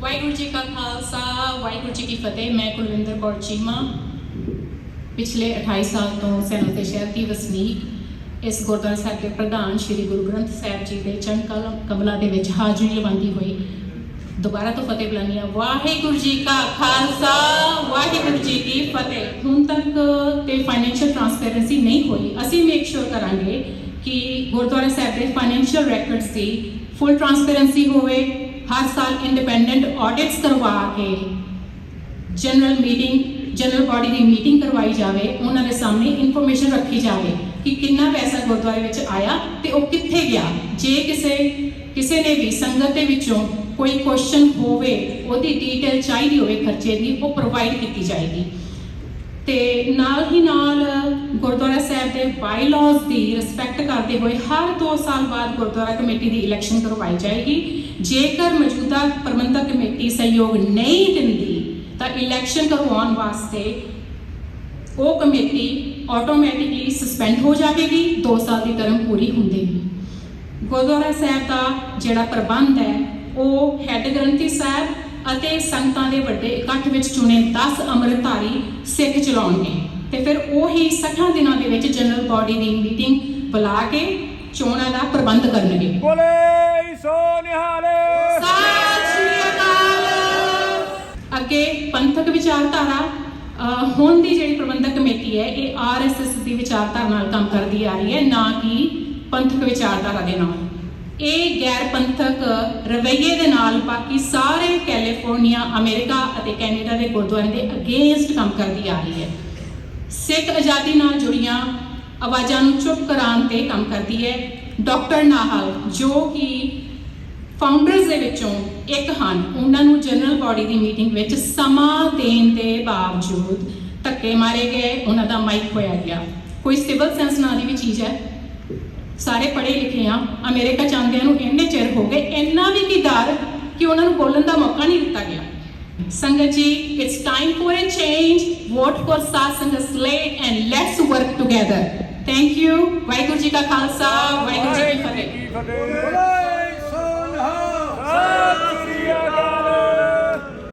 ਵਾਹਿਗੁਰੂ ਜੀ ਕਾ ਖਾਲਸਾ, ਵਾਹਿਗੁਰੂ ਜੀ ਕੀ ਫਤਿਹ। ਮੈਂ ਕੁਲਵਿੰਦਰ ਕੌਰ ਚੀਮਾ। ਪਿਛਲੇ 28 ਸਾਲ ਤੋਂ ਸੈਨੋ ਤੇ ਸ਼ਹਿਰ ਦੀ ਵਸਨੀਕ, ਇਸ ਗੁਰਦੁਆਰਾ ਸਾਹਿਬ ਦੇ ਪ੍ਰਧਾਨ ਸ੍ਰੀ ਗੁਰੂ ਗ੍ਰੰਥ ਸਾਹਿਬ ਜੀ ਦੇ ਚਰਨ ਕਲ ਕਮਲਾਂ ਦੇ ਵਿੱਚ ਹਾਜ਼ਰੀ ਲਵਾਉਂਦੀ ਹੋਈ। ਦੁਬਾਰਾ ਤੋਂ ਫਤਿਹ ਬੁਲਾਉਂਦੀ ਹਾਂ। ਵਾਹਿਗੁਰੂ ਜੀ ਕਾ ਖਾਲਸਾ, ਵਾਹਿਗੁਰੂ ਜੀ ਕੀ ਫਤਿਹ। ਹੁਣ ਤੱਕ ਤੇ ਫਾਈਨੈਂਸ਼ੀਅਲ ਟ੍ਰਾਂਸਪੇਰੈਂਸੀ ਨਹੀਂ ਹੋਈ। ਅਸੀਂ ਮੇਕ ਸ਼ੋਰ ਕਰਾਂਗੇ ਕਿ ਗੁਰਦੁਆਰਾ ਸਾਹਿਬ ਦੇ ਫਾਈਨੈਂਸ਼ੀਅਲ ਰੈਕੋਰਡਸ ਦੀ ਫੁੱਲ ਟ੍ਰਾਂਸਪੇਰੈਂਸੀ ਹੋਵੇ। ਹਰ ਸਾਲ ਇੰਡੀਪੈਂਡੈਂਟ ਆਡਿਟਸ ਕਰਵਾ ਕੇ ਜਨਰਲ ਮੀਟਿੰਗ ਜਨਰਲ ਬਾਡੀ ਦੀ ਮੀਟਿੰਗ ਕਰਵਾਈ ਜਾਵੇ, ਉਹਨਾਂ ਦੇ ਸਾਹਮਣੇ ਇਨਫੋਰਮੇਸ਼ਨ ਰੱਖੀ ਜਾਵੇ ਕਿ ਕਿੰਨਾ ਪੈਸਾ ਗੁਰਦੁਆਰੇ ਵਿੱਚ ਆਇਆ ਤੇ ਉਹ ਕਿੱਥੇ ਗਿਆ। ਜੇ ਕਿਸੇ ਕਿਸੇ ਨੇ ਵੀ ਸੰਗਤ ਦੇ ਵਿੱਚੋਂ ਕੋਈ ਕੁਐਸਚਨ ਹੋਵੇ, ਉਹਦੀ ਡਿਟੇਲ ਚਾਹੀਦੀ ਹੋਵੇ, ਖਰਚੇ ਦੀ, ਉਹ ਪ੍ਰੋਵਾਈਡ ਕੀਤੀ ਜਾਏਗੀ। ਤੇ ਨਾਲ ਹੀ ਨਾਲ ਗੁਰਦੁਆਰਾ ਬਾਈਲਾਜ਼ ਦੀ ਰਿਸਪੈਕਟ ਕਰਦੇ ਹੋਏ ਹਰ 2 ਸਾਲ ਬਾਅਦ ਗੁਰਦੁਆਰਾ ਕਮੇਟੀ ਦੀ ਇਲੈਕਸ਼ਨ ਕਰਵਾਈ ਜਾਏਗੀ। ਜੇਕਰ ਮੌਜੂਦਾ ਪ੍ਰਬੰਧਕ ਕਮੇਟੀ ਸਹਿਯੋਗ ਨਹੀਂ ਦਿੰਦੀ, ਤਾਂ ਇਲੈਕਸ਼ਨ ਕਰਵਾਉਣ ਵਾਸਤੇ ਉਹ ਕਮੇਟੀ ਆਟੋਮੈਟਿਕਲੀ ਸਸਪੈਂਡ ਹੋ ਜਾਵੇਗੀ 2 ਸਾਲ ਦੀ ਟਰਮ ਪੂਰੀ ਹੁੰਦੇ ਹੀ ਗੁਰਦੁਆਰਾ ਸਾਹਿਬ ਦਾ ਜਿਹੜਾ ਪ੍ਰਬੰਧ ਹੈ, ਉਹ ਹੈੱਡ ਗ੍ਰੰਥੀ ਸਾਹਿਬ ਅਤੇ ਸੰਗਤਾਂ ਦੇ ਵੱਡੇ ਇਕੱਠ ਵਿੱਚ ਚੁਣੇ 10 ਅੰਮ੍ਰਿਤਧਾਰੀ ਸਿੱਖ ਚਲਾਉਣਗੇ। ਤੇ ਫਿਰ ਉਹੀ 60 ਦਿਨਾਂ ਦੇ ਵਿੱਚ ਜਨਰਲ ਬਾਡੀ ਦੀ ਮੀਟਿੰਗ ਬੁਲਾ ਕੇ ਚੋਣਾਂ ਦਾ ਪ੍ਰਬੰਧ ਕਰਨਗੇ। ਬੋਲੇ ਸੋ ਨਿਹਾਲੇ। ਸਤਿ ਸ਼੍ਰੀ ਅਕਾਲ। ਅੱਗੇ ਪੰਥਕ ਵਿਚਾਰਧਾਰਾ ਹੁਣ ਦੀ ਜਿਹੜੀ ਪ੍ਰਬੰਧਕ ਕਮੇਟੀ ਹੈ ਇਹ ਆਰਐਸਐਸ ਦੀ ਵਿਚਾਰਧਾਰਾ ਨਾਲ ਕੰਮ ਕਰਦੀ ਆ ਰਹੀ ਹੈ ਨਾ ਕਿ ਪੰਥਕ ਵਿਚਾਰਧਾਰਾ ਦੇ ਨਾਲ। ਇਹ ਗੈਰ ਪੰਥਕ ਰਵੱਈਏ ਦੇ ਨਾਲ ਬਾਕੀ ਸਾਰੇ ਕੈਲੀਫੋਰਨੀਆ ਅਮਰੀਕਾ ਅਤੇ ਕੈਨੇਡਾ ਦੇ ਗੁਰਦੁਆਰਿਆਂ ਦੇ ਅਗੇਂਸਟ ਕੰਮ ਕਰਦੀ ਆ ਰਹੀ ਹੈ। ਸਿੱਖ ਆਜ਼ਾਦੀ ਨਾਲ ਜੁੜੀਆਂ ਆਵਾਜ਼ਾਂ ਨੂੰ ਚੁੱਪ ਕਰਾਉਣ ਤੇ ਕੰਮ ਕਰਦੀ ਹੈ। ਡਾਕਟਰ ਨਾਹਲ, ਜੋ ਕਿ ਫਾਊਂਡਰਸ ਦੇ ਵਿੱਚੋਂ ਇੱਕ ਹਨ। ਉਹਨਾਂ ਨੂੰ ਜਨਰਲ ਬਾਡੀ ਦੀ ਮੀਟਿੰਗ ਵਿੱਚ ਸਮਾਂ ਦੇਣ ਦੇ ਬਾਵਜੂਦ ਧੱਕੇ ਮਾਰੇ ਗਏ। ਉਹਨਾਂ ਦਾ ਮਾਈਕ ਖੋਇਆ ਗਿਆ। ਕੋਈ ਸਿਵਲ ਸੈਂਸ ਨਾਂ ਦੀ ਵੀ ਚੀਜ਼ ਹੈ? ਸਾਰੇ ਪੜ੍ਹੇ ਲਿਖੇ ਆ। ਅਮਰੀਕਾ ਜਾਂਦਿਆਂ ਨੂੰ ਇੰਨੇ ਚਿਰ ਹੋ ਗਏ। ਇੰਨਾ ਵੀ ਕੀ ਕਿ ਉਹਨਾਂ ਨੂੰ ਬੋਲਣ ਦਾ ਮੌਕਾ ਨਹੀਂ ਦਿੱਤਾ ਗਿਆ। Sanghaji, it's time for a change. Vote for Sasana Slay, and let's work together. Thank you. Vaiguru Ka Khalsa, Vaiguru Ji Ki Fateh.